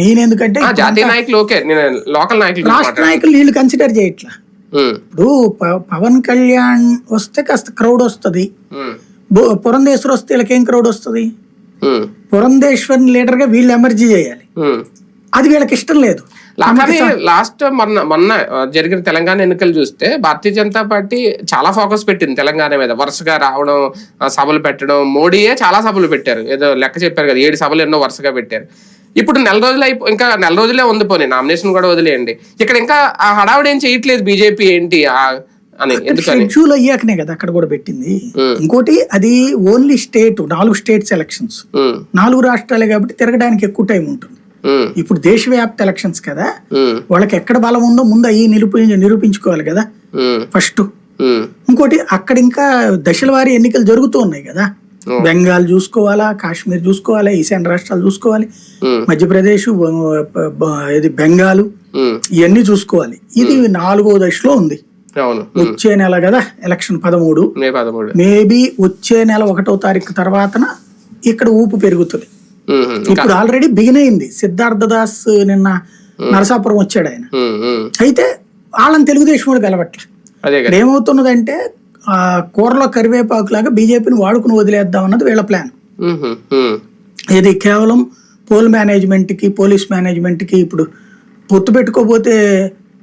Main ఎందుకంటే జాతీయ నాయకులు ఓకే నేను లోకల్ నాయకులు రాష్ట్ర. నాయకులు వీళ్ళు కన్సిడర్ చేయట్లా. ఇప్పుడు పవన్ కళ్యాణ్ వస్తే కాస్త క్రౌడ్ వస్తుంది. పురంధేశ్వర్ వస్తే వీళ్ళకేం క్రౌడ్ వస్తుంది? పురంధేశ్వర్ లీడర్గా వీళ్ళు ఎమర్జీ చేయాలి. అది వీళ్ళకి ఇష్టం లేదు. లాస్ట్ మొన్న మొన్న జరిగిన తెలంగాణ ఎన్నికలు చూస్తే భారతీయ జనతా పార్టీ చాలా ఫోకస్ పెట్టింది తెలంగాణ మీద. వరుసగా రావడం సభలు పెట్టడం. మోడీయే చాలా సభలు పెట్టారు. ఏదో లెక్క చెప్పారు కదా ఏడు సభలు ఎన్నో వరుసగా పెట్టారు. ఇప్పుడు నెల రోజులు అయిపో ఇంకా నెల రోజులే ఉంది పోనీ నామినేషన్ కూడా వదిలేయండి. ఇక్కడ ఇంకా ఆ హడావుడి ఏం చేయట్లేదు బీజేపీ ఏంటి అని షెడ్యూల్ అయ్యాకనే కదా అక్కడ కూడా పెట్టింది. ఇంకోటి అది ఓన్లీ స్టేట్ నాలుగు స్టేట్స్ ఎలక్షన్స్. నాలుగు రాష్ట్రాలే కాబట్టి తిరగడానికి ఎక్కువ టైం ఉంటుంది. ఇప్పుడు దేశవ్యాప్త ఎలక్షన్స్ కదా వాళ్ళకి ఎక్కడ బలం ఉందో ముందు అవి నిరూపి నిరూపించుకోవాలి కదా ఫస్ట్. ఇంకోటి అక్కడ ఇంకా దశల వారి ఎన్నికలు జరుగుతూ ఉన్నాయి కదా. బెంగాల్ చూసుకోవాలా కాశ్మీర్ చూసుకోవాలి ఈశాన్య రాష్ట్రాలు చూసుకోవాలి మధ్యప్రదేశ్ ఇది బెంగాల్ ఇవన్నీ చూసుకోవాలి. ఇది నాలుగో దశలో ఉంది. వచ్చే నెల కదా ఎలక్షన్ పదమూడు. మేబీ వచ్చే నెల ఒకటో తారీఖు తర్వాతన ఇక్కడ ఊపు పెరుగుతుంది. ఇప్పుడు ఆల్రెడీ బిగిన్ అయింది. సిద్ధార్థ దాస్ నిన్న నరసాపురం వచ్చాడు ఆయన. అయితే వాళ్ళని తెలుగుదేశం వాడు గెలవట్ల ఏమవుతున్నదంటే ఆ కూరలో కరివేపాకు లాగా బీజేపీని వాడుకుని వదిలేద్దాం అన్నది వీళ్ళ ప్లాన్. ఇది కేవలం పోల్ మేనేజ్మెంట్కి పోలీస్ మేనేజ్మెంట్కి ఇప్పుడు పొత్తు పెట్టుకోపోతే